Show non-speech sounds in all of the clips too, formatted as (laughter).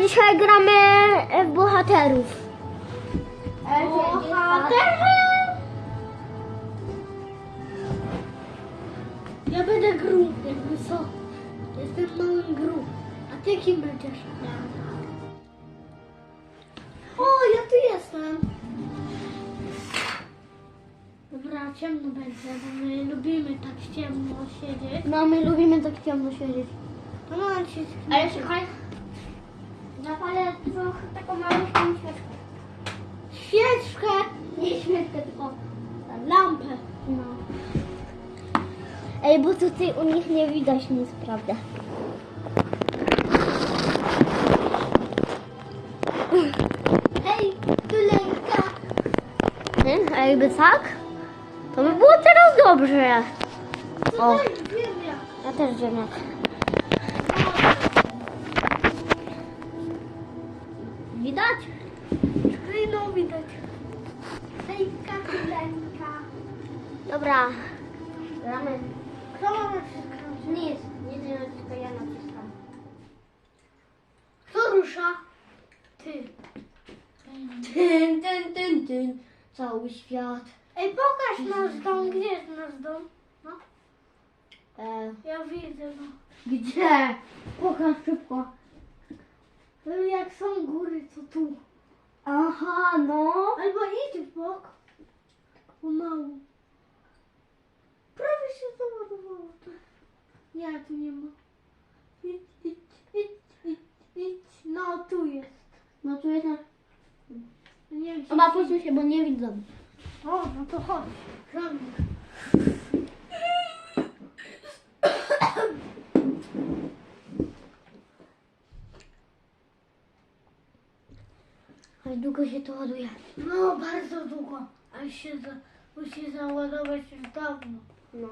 dzisiaj gramy w bohaterów. Bohaterzy! Ja będę grób, jakby co. Jestem małym grób. A ty kim będziesz? O, ja tu jestem. Dobra, ciemno będzie, bo my lubimy tak ciemno siedzieć. No, my lubimy tak ciemno siedzieć. No mam się Ale słuchaj, zapalę trochę taką malutką świeczkę. Świeczkę! Nie świeczkę, tylko Lampę. no. Ej, bo tutaj u nich nie widać nic, prawda? Hej, tulenka! Nie? A jakby tak, to by było teraz dobrze. O. Ja też ziemniak. Dobra. Gramy. Kto ma naciskać? Nic, nic nie naciskaj, ja naciskam. Kto rusza? Ty. Tyn, tyn, tyn, tyn. Cały świat. Ej, pokaż nasz dom. Gdzie jest nasz dom? No, E, ja widzę, no. gdzie? Pokaż szybko. No, Jak są góry, to tu. Aha, no. Albo idź w bok. Pomału. Prawie się załadowało. tu. Nie, tu nie ma. Idź, idź, idź, idź, idź. No, tu jest. No tu jest na... Nie wiem, puśćmy się, bo nie widzę. O, no to chodź. Mną. (coughs) Ale długo się to ładuje. No, bardzo długo. A się za, musi załadować już dawno. No.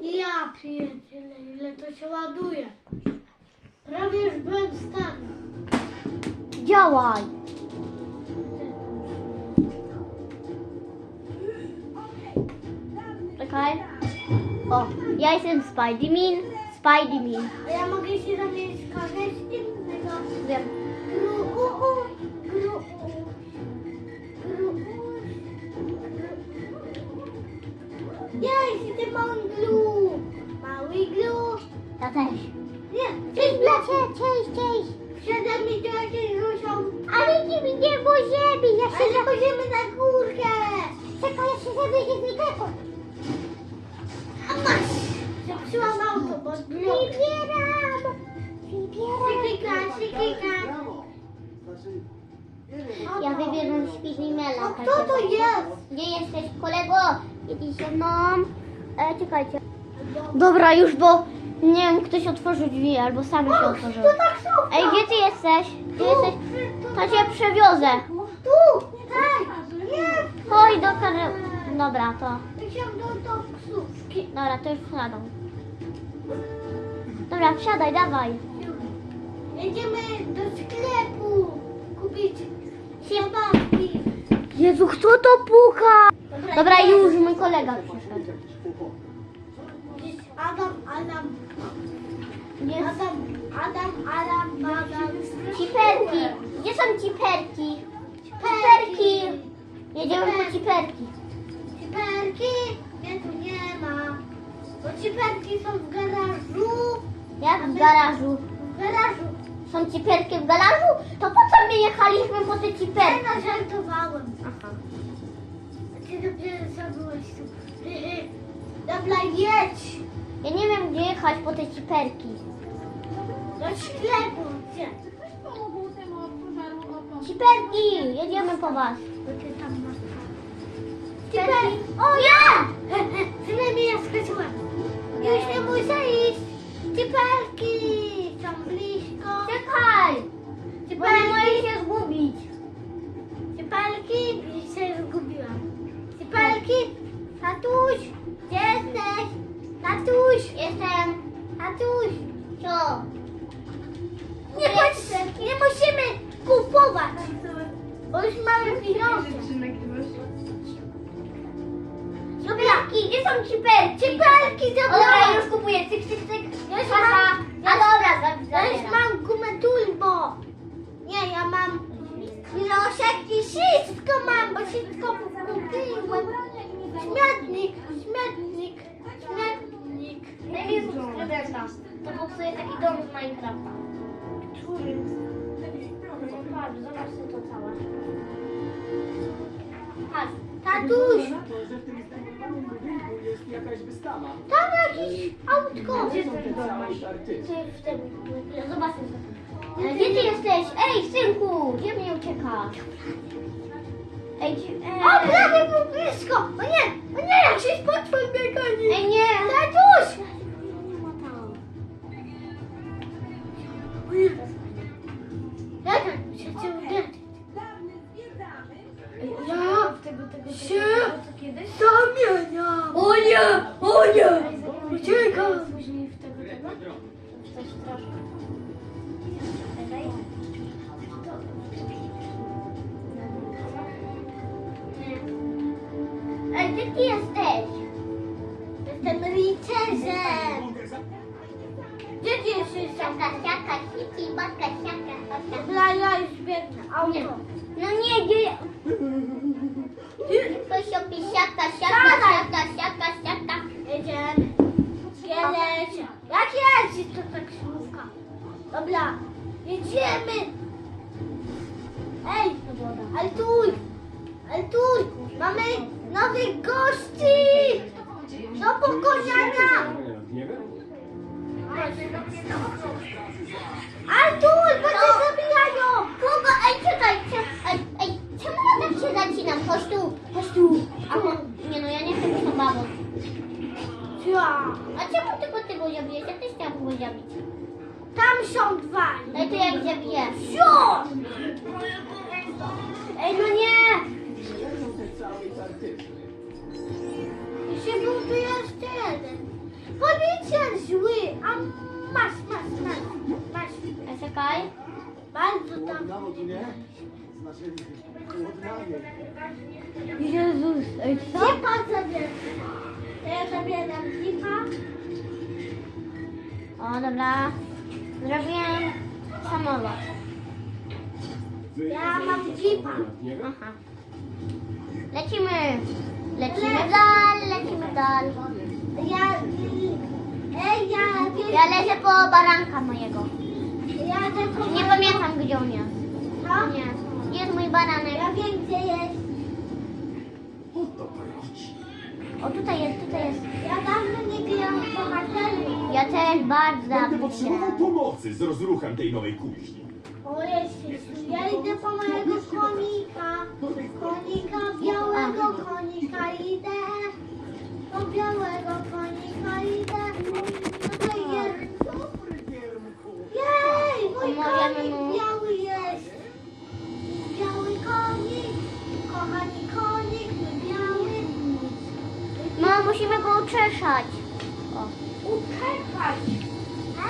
Ja pierdzielę, ile to się ładuje. Prawie już byłem stary. Działaj. Czekaj. O, ja jestem Spiderman. Spiderman. A ja mogę się zamienić w kogoś innego. Wiem. Też. Nie, Cześć, bracie, cześć, cześć. Przede mi jakieś ruszą. Ale nie mnie po ziemi, ja się... Ale chodzimy na górkę. Czekaj, ja się zabierzę z mikrofon. A masz. Zaprzyłam auto, bo blok. Wybieram. Wybieram. Sikika, sikika. Ja wybieram Spidermana. A kto to jest? Gdzie jesteś, kolego? Ze mną. E, czekajcie. Dobra, już, bo nie wiem, ktoś otworzył drzwi, albo same się otworzyły. Taksówka. Ej, gdzie ty jesteś? Gdzie jesteś? To cię przewiozę. Tu, tak, nie. Chodź do kary... Dobra, to... Do. Dobra, to już wsiadam. Dobra, wsiadaj, dawaj. Jedziemy do sklepu kupić zabawki. Jezu, kto to puka? Dobra, jedziemy. już, mój kolega przyszedł. Adam, Adam, Jest Adam, Adam, Adam, Adam. ciperki. Gdzie są ciperki? Ciperki. Jedziemy po ciperki. Ciperki? Nie, tu nie ma. Bo ciperki są w garażu. Jak w garażu? W garażu. Są ciperki w garażu? To po co my jechaliśmy po te Ja ciperki? nażartowałem. Aha. A ty dopiero zabyłeś tu. Dobra, jedź. Ja nie wiem, gdzie jechać po te ciperki. Do sklepu. Gdzie? Ciperki, jedziemy po was. Bo ty tam masz. Ciperki. O, ja! (laughs) Przynajmniej ja skoczyłem. Już nie muszę iść. Ciperki są blisko. Czekaj! Bo nie możesz się zgubić. Ciperki się zgubiłam. Ciperki, tatuś, gdzie jesteś? Tatuś, Jestem. tatuś. Co? Nie, bądź, nie musimy kupować, bo mamy pieniądze. Ciperki, gdzie są ciperki? Ciperki, O, Dobra, już kupuję cyk, cyk, cyk. Już mam- A dobra, za- Ja już zabieram. mam gumę turbo. Nie, ja mam piloszek i wszystko mam, bo wszystko kupiłem. Śmietnik, śmietnik, śmietnik. Mi subskrybenta. To popsuje taki dom z Minecrafta. Który? Patrz, zobacz sobie to całe. Patrz. Tatuś, To, że w tym budynku jest jakaś wystawa. tam jakieś autko. Gdzie? Ty w tym... Zobacz. Ale Gdzie ty jesteś? Ej, synku! Gdzie mnie uciekasz? Ej, ci- O, prawie był blisko. O nie, o nie, jak się potwór bieganie. Ej, nie! Tatuś! Jestem rycerzem. Gdzie ty jesteś? Siaka, siaka, siki, baka, siaka, baka. Dobra, ja już biegnę. Auto. No nie, ja... To się siaka, Siadaj. siaka, siaka, siaka. Jedziemy. Jedziecie. Jak jeździć to taksówka? Dobra, jedziemy. Ej, Altuj, Altuj, mamy nowych gości. Artur, bo cię zabijają! Kogo? Ej, czekaj, cze- ej, ej, czemu ja tak się zacinam? Chodź tu, chodź tu. Aha, nie no, ja nie chcę być tą babą. A czemu tylko ty go zabiłeś? Ja też chciałam go zabić. Tam są dwa. Ej, to jak zabiję? Co? Ej, no nie! Jeszcze był tu jeszcze jeden. Policjant zły. A masz, masz, masz, masz. Ej, czekaj. Tam. Głodna nie? Znaczy, głodnaje. Jezus, ej, Zipa zabieram. To ja zabieram zipa. O, dobra. Zrobiłem samolot. Ja mam wiem. Aha. Lecimy. Lecimy w dal, lecimy w dal. Ja... Ej, ja. Ja lecę po baranka mojego. Nie pamiętam, gdzie on jest. Co? Nie. Jest mój baranek? Ja wiem, gdzie jest. O to chodzi. O, tutaj jest, tutaj jest. Ja dawno nie grałam w bohaterów. Ja też bardzo Będę dawno potrzebował pomocy z rozruchem tej nowej kuźni. O Jezus, ja idę po mojego konika. Konika, białego konika idę. Po białego uczeszać. O.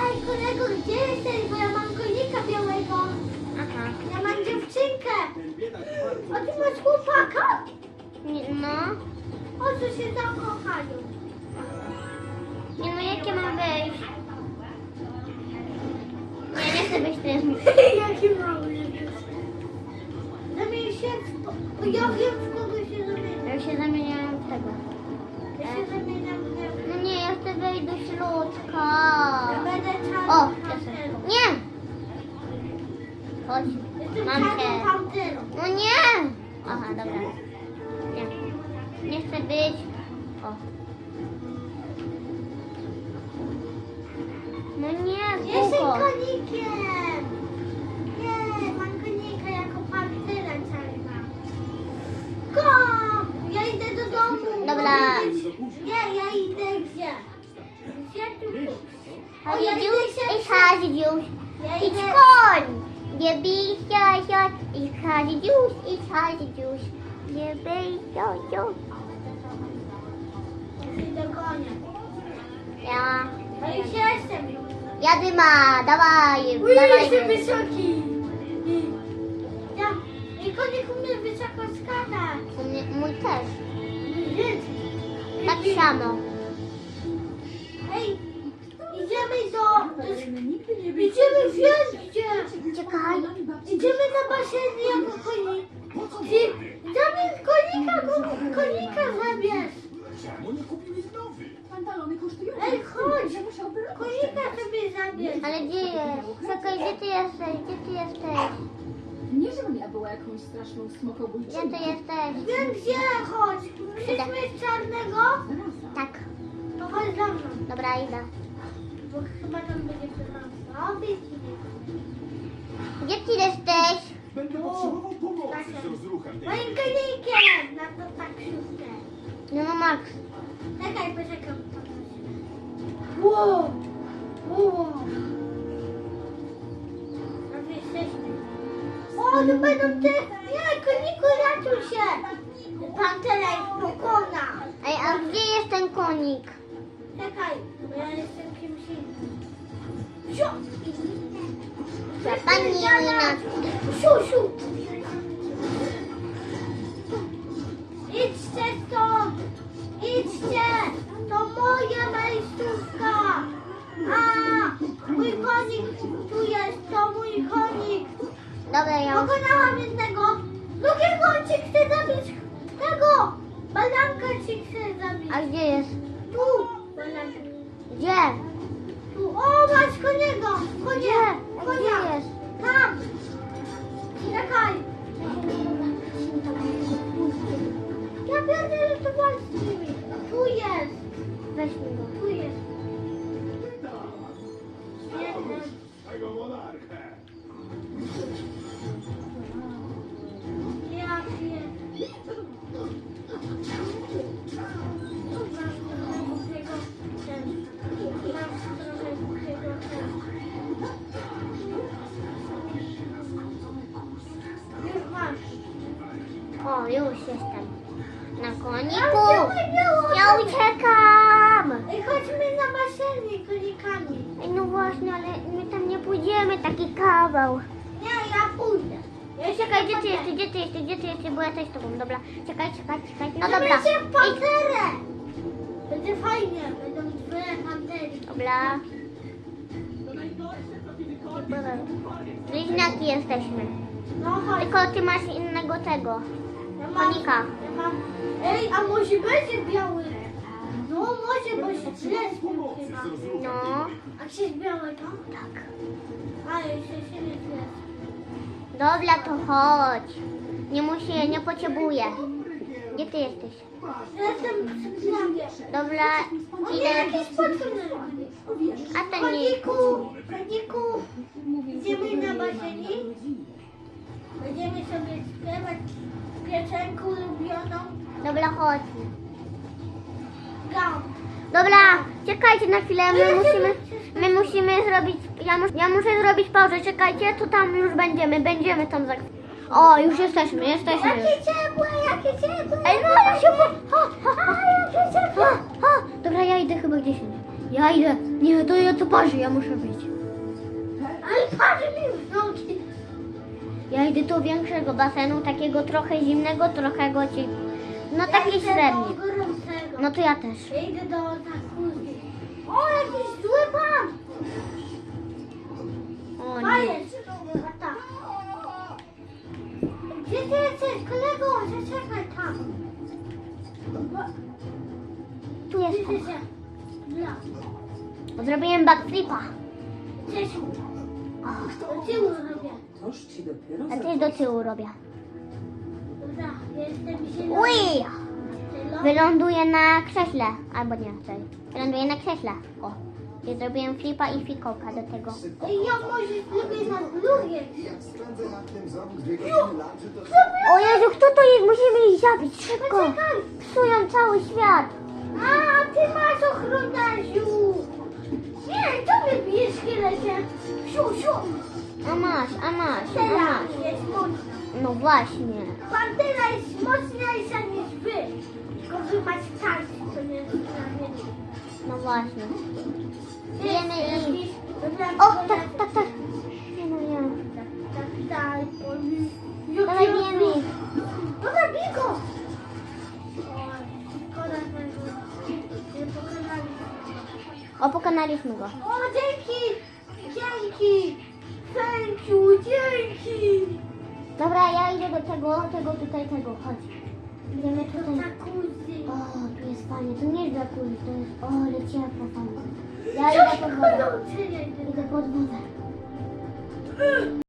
Ej, kolego, gdzie jesteś? Bo ja mam konika białego. Aha. Ja mam dziewczynkę. A ty masz chłopaka? Nie, no. O co się zakochają? Nie no, jakie mam wejść? (laughs) Nie, nie chcę być tym. Jaki mały Panterą. No nie! Aha, dobra. Nie. Nie chcę być. O. No nie, Jestem konikiem. Nie, mam konika jako pantera czarna. Ja idę do domu. Dobra. Nie, ja idę gdzie? Gdzie tu? Chodź O, ja już idę się i chodź już. Ja Idź idę... koń! I chodź już, i chodź już. Nie. Idę do konia. Ja. No już jestem. Jady ma, dawaj, Uj, dawaj. jestem wysoki. Ja, i konik umie wysoko skakać. U mnie- Mój też. Tak samo. Ej, kto już jeździe. Czekaj. Idziemy na basen jako konik. Ty zamiast konika, konika zabierz. Czemu nie kupiłeś nowy? Pantalony kosztują Ej, chodź. Konika sobie zabierz. Ale gdzie jest? Czekaj, gdzie ty jesteś? Gdzie ty jesteś? Nie, żebym ja była jakąś straszną Gdzie smokobójczynią. ty jesteś? Wiem gdzie, chodź. Chcemy czarnego? Tak. To chodź za mną. Dobra, idę. Bo chyba tam będzie przepraszam. Gdzie ty jesteś? Będę potrzebował pomocy tak. Z rozruchem tej Moim nowej konikiem na to taksówkę. No no Max. Czekaj, poczekam. Wow! Wow! No wy. O, to będą te... Nie, koniku, ratuj się! Pantera ich pokona. Ej, a gdzie jest ten konik? Czekaj, bo ja jestem kimś innym. Siu! Pani Janina. Siu, siu! Dobra, ja już... Pokonałam jednego! Drugiego on ci chce zabić! Tego! Balanka ci chce zabić! A gdzie jest? Tu! Balanka. Gdzie? Tu! O, masz koniego! Konie! Gdzie? Konia! Gdzie jest? Tam! Czekaj! Ja że to nimi. Tu jest! Weźmy go. Tu jest! O, już jestem. Na koniku. Ja uciekam. Chodźmy na basenie konikami. No właśnie, ale my tam nie pójdziemy, taki kawał. Nie, ja pójdę. Ja Czekaj, gdzie ty jesteś, gdzie ty jesteś, gdzie ty jesteś, bo ja też z tobą. Dobra, czekaj, czekaj, czekaj. No dobra. się w panterę. Będzie fajnie, będą dwie pantery. Dobra. Bliźniaki jesteśmy. No chodź. Tylko ty masz innego tego. Ja mam, Konika. ja mam. Ej, a może będzie biały? No może, bo się chyba. rozruchem tej No. A się z białego? Tak. A, jeszcze się nie źle. Dobra, to chodź. Nie musi, nie potrzebuję. Gdzie ty jesteś? Jestem przy prawie. Dobra, O nie, idę. jakiś potwór A ten nie. Koniku, koniku, idziemy na basenie. Będziemy sobie śpiewać piosenkę ulubioną. Dobra, chodź. Gam. Dobra, czekajcie na chwilę, my musimy, my musimy zrobić, ja, mus, ja muszę zrobić pauzę, czekajcie, to tam już będziemy, będziemy tam za... O, już jesteśmy, jesteśmy już. Jakie ciepłe, jakie ciepłe. Ej, no już się po... Ha, ha, ha, jakie ciepłe. Ha, ha. Dobra, ja idę chyba gdzieś indziej. Ja idę, nie, to ja to parzę, ja muszę być. Ale parzy mi w nogi. Ja idę do większego basenu, takiego trochę zimnego, trochę go ci... No taki Ja średni. No to ja też. Ja idę do jacuzzi. O, jakiś zły pan. O nie. Tak. Gdzie ty jesteś, kolego? Zaczekaj tam. Tu jest? Dla. Zrobiłem backflipa. Gdzieś. Do tyłu robię. Toż ci dopiero A też do tyłu robię. Dobra, jestem zielony. Ui! Zielony. Wyląduję na krześle. Albo nie, sorry. Wyląduję na krześle. O. I zrobiłem flipa i fikołka do tego. Ej, ja może zrobię na drugie. Jak spędzę nad tym zamku dwie godziny to... O Jezu, kto to jest? Musimy ich zabić szybko. Poczekaj. Psują cały świat. A, ty masz ochroniarzu. Nie, to mnie bijesz szkielecie. Siu, siu. A masz, a masz, a Teraz masz. jest mocna. No właśnie. Pantera jest mocniejsza niż wy. Tylko wy macie tarczy, to nie jest. No właśnie. Wiemy i... O, dobra, tak, tak, tak. Nie no, nie. tak, tak, oni- Dawaj, bijemy ich. Dobra, bij go. Szkoda. Nie pokonali. O, pokonaliśmy go. O, dzięki! Dzięki! Thank you, dzięki! Dobra, ja idę do tego, tego tutaj, tego, chodź. Idziemy tutaj. jacuzzi. O, tu jest fajnie, to nie jest jacuzzi, to jest, o, ale ciepło fajnie. Ja idę pod wodę, idę pod wodę. (laughs)